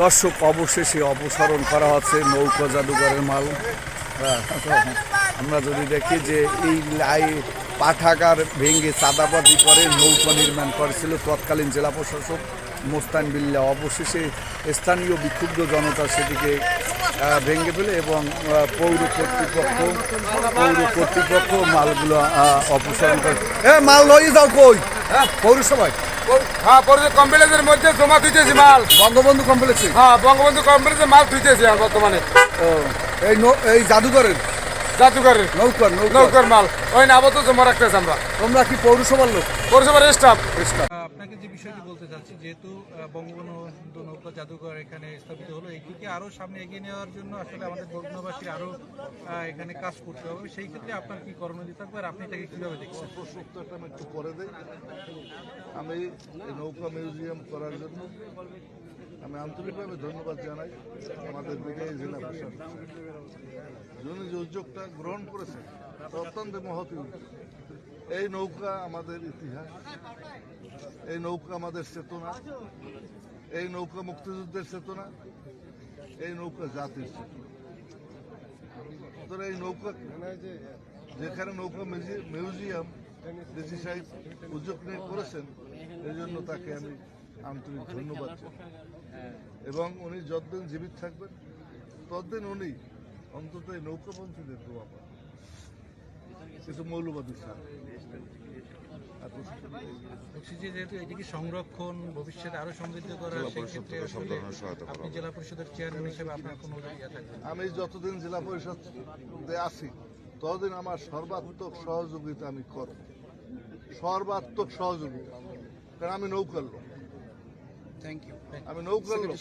দর্শক অবশেষে অপসারণ করা হচ্ছে নৌকা জাদুঘরের মাল। হ্যাঁ, আমরা যদি দেখি যে এই লাই পাঠাগার ভেঙে চাঁদাবাদি করে নৌকা নির্মাণ করেছিল তৎকালীন জেলা প্রশাসক মোস্তান বিল্লা। অবশেষে স্থানীয় বিক্ষুব্ধ জনতা সেটিকে ভেঙে ফেলে এবং পৌর কর্তৃপক্ষ পৌর কর্তৃপক্ষ মালগুলো অপসারণ করে এ মাল লয়ে যাও কই? হ্যাঁ পৌরসভায়। হ্যাঁ পরে কমপ্লেক্সের মধ্যে জমা থুইতেছি মাল। বঙ্গবন্ধু কমপ্লেক্সে? হ্যাঁ বঙ্গবন্ধু কমপ্লেক্সে মাল থুইতেছি আর বর্তমানে। এই এই জাদুঘরের? জাদুঘরের। নৌকার নৌকার। মাল। ওই না আপাতত জমা রাখতেছি আমরা। তোমরা কি পৌরসভার লোক? পৌরসভার স্টাফ স্টাফ আপনাকে যে বিষয়টি বলতে চাচ্ছি, যেহেতু বঙ্গবন্ধু নৌকা জাদুঘর এখানে স্থাপিত হলো এটিকে আরও সামনে এগিয়ে নেওয়ার জন্য আসলে আমাদের বগ্নবাসীর আরও এখানে কাজ করতে হবে। সেই ক্ষেত্রে আপনার কি করণীয় থাকবে আর আপনি এটাকে কীভাবে দেখছেন? প্রশ্ন উত্তরটা আমি একটু পরে দেই। আমি নৌকা মিউজিয়াম করার জন্য আমি আন্তরিকভাবে ধন্যবাদ জানাই আমাদের বিজয়ী জেলা প্রশাসন। যে উদ্যোগটা গ্রহণ করেছেন তা অত্যন্ত মহৎ উদ্যোগ। এই নৌকা আমাদের ইতিহাস, এই নৌকা আমাদের চেতনা, এই নৌকা মুক্তিযুদ্ধের চেতনা, এই নৌকা জাতির চেতনা। এই নৌকা, যেখানে নৌকা মিউজি- মিউজিয়াম ডিসি সাহেব উদ্যোগ নিয়ে করেছেন, এই জন্য তাকে আমি আন্তরিক ধন্যবাদ এবং উনি যতদিন জীবিত থাকবেন, ততদিন উনি অন্তত এই নৌকাপন্থীদের দোয়া পান কিছু মৌলবাদী স্যার আর কিছু বলছি যেহেতু এটিকে সংরক্ষণ ভবিষ্যতে আরও সমৃদ্ধ করা সেই ক্ষেত্রে আপনি জেলা পরিষদের চেয়ারম্যান হিসেবে আপনার কোনো আমি যতদিন জেলা পরিষদে আছি ততদিন আমার সর্বাত্মক সহযোগিতা আমি করব। সর্বাত্মক সহযোগিতা। কারণ আমি নৌকার লোক। থ্যাংক ইউ আমি নৌকার লোক।